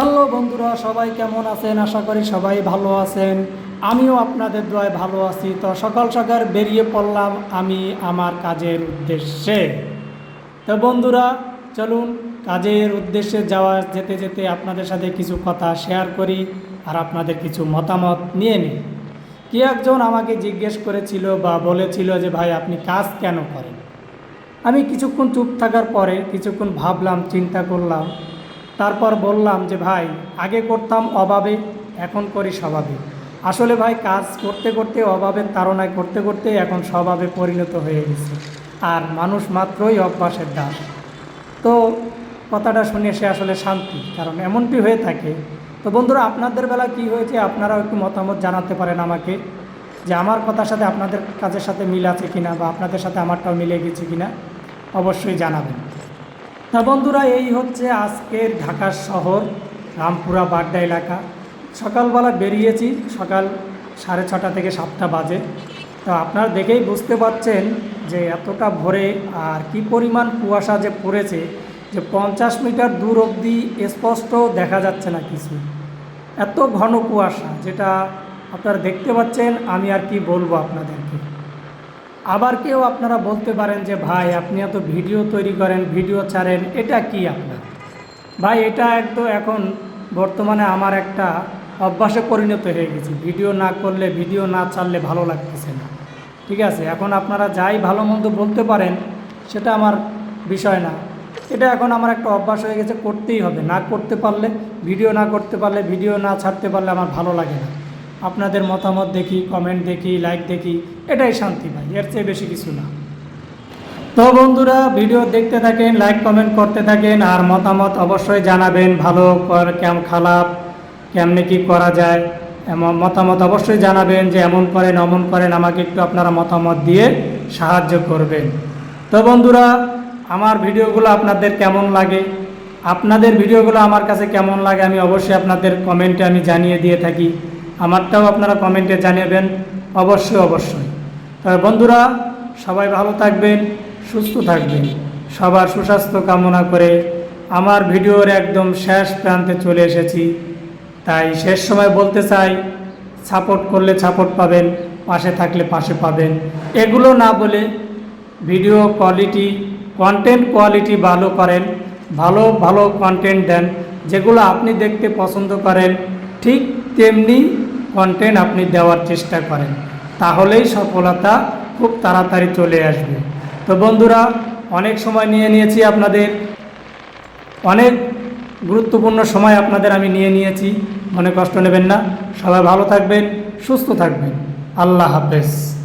Hello বন্ধুরা, সবাই কেমন আছেন? আশা করি সবাই ভালো আছেন। আমিও আপনাদের দয় ভালো আছি। তো সকাল সকাল বেরিয়ে পড়লাম আমি আমার কাজের উদ্দেশ্যে। তো বন্ধুরা, চলুন কাজের উদ্দেশ্যে যাওয়া, যেতে যেতে আপনাদের সাথে কিছু কথা শেয়ার করি আর আপনাদের কিছু মতামত নিয়ে নিই। কি একজন আমাকে জিজ্ঞেস করেছিল বা বলেছিল যে, ভাই, আপনি কাজ কেন করেন? আমি কিছুক্ষণ চুপ থাকার পরে কিছুক্ষণ ভাবলাম, চিন্তা করলাম তারপর বললাম যে, ভাই, আগে করতাম অভাবে, এখন করি স্বভাবে। আসলে ভাই, কাজ করতে করতে অভাবের তাড়নায় করতে করতে এখন স্বভাবে পরিণত হয়ে গেছে। আর মানুষ মাত্রই অভ্যাসের দাস। তো কথাটা শুনে সে আসলে শান্তি, কারণ এমনটি হয়ে থাকে। তো বন্ধুরা, আপনাদের বেলা কি হয়েছে আপনারাও একটু মতামত জানাতে পারেন আমাকে, যে আমার কথার সাথে আপনাদের কাজের সাথে মিল আছে কিনা বা আপনাদের সাথে আমারটাও মিলে গেছে কিনা অবশ্যই জানাবেন। তা বন্ধুরা, এই হচ্ছে আজকের ঢাকার শহর, রামপুরা বাড্ডা এলাকা। সকালবেলা বেরিয়েছি, সকাল সাড়ে ছটা থেকে সাতটা বাজে। তো আপনারা দেখেই বুঝতে পারছেন যে এতটা ভোরে আর কি পরিমাণ কুয়াশা যে পড়েছে, যে পঞ্চাশ মিটার দূর অবধি স্পষ্ট দেখা যাচ্ছে না কিছু। এত ঘন কুয়াশা, যেটা আপনারা দেখতে পাচ্ছেন, আমি আর কি বলব আপনাদেরকে। আবার কেউ আপনারা বলতে পারেন যে, ভাই, আপনি এত ভিডিও তৈরি করেন, ভিডিও ছাড়েন, এটা কি আপনার? ভাই, এটা একদম এখন বর্তমানে আমার একটা অভ্যাসে পরিণত হয়ে গেছে। ভিডিও না করলে, ভিডিও না ছাড়লে ভালো লাগতেছে না। ঠিক আছে, এখন আপনারা যাই ভালো মন্দ বলতে পারেন, সেটা আমার বিষয় না। এটা এখন আমার একটা অভ্যাস হয়ে গেছে, করতেই হবে। না করতে পারলে, ভিডিও না করতে পারলে, ভিডিও না ছাড়তে পারলে আমার ভালো লাগে না। আপনাদের মতামত দেখি কমেন্ট দেখি লাইক দেখি, এটাই শান্তি ভাই, এর চেয়ে বেশি কিছু না। তো বন্ধুরা ভিডিও দেখতে থাকেন লাইক কমেন্ট করতে থাকেন, আর মতামত অবশ্যই জানাবেন, ভালো কেম খারাপ, কেমনে কি করা যায়, এমন মতামত অবশ্যই জানাবেন, যে এমন করেন, অমন করেন, আমাকে একটু আপনারা মতামত দিয়ে সাহায্য করবেন। তো বন্ধুরা, আমার ভিডিওগুলো আপনাদের কেমন লাগে, আপনাদের ভিডিওগুলো আমার কাছে কেমন লাগে, আমি অবশ্যই আপনাদের কমেন্টে আমি জানিয়ে দিয়ে থাকি। আমারটাও আপনারা কমেন্টে জানাবেন অবশ্যই অবশ্যই। তবে বন্ধুরা, সবাই ভালো থাকবেন, সুস্থ থাকবেন। সবার সুস্বাস্থ্য কামনা করে আমার ভিডিওর একদম শেষ প্রান্তে চলে এসেছি। তাই শেষ সময় বলতে চাই, সাপোর্ট করলে সাপোর্ট পাবেন, পাশে থাকলে পাশে পাবেন। এগুলো না বলে ভিডিও কোয়ালিটি, কন্টেন্ট কোয়ালিটি ভালো করেন, ভালো ভালো কন্টেন্ট দেন, যেগুলো আপনি দেখতে পছন্দ করেন, ঠিক তেমনি কন্টেন্ট আপনি দেওয়ার চেষ্টা করেন, তাহলেই সফলতা খুব তাড়াতাড়ি চলে আসবে। তো বন্ধুরা, অনেক সময় নিয়ে নিয়েছি আপনাদের, অনেক গুরুত্বপূর্ণ সময় আপনাদের আমি নিয়ে নিয়েছি, মনে কষ্ট নেবেন না। সবাই ভালো থাকবেন, সুস্থ থাকবেন। আল্লাহ হাফেজ।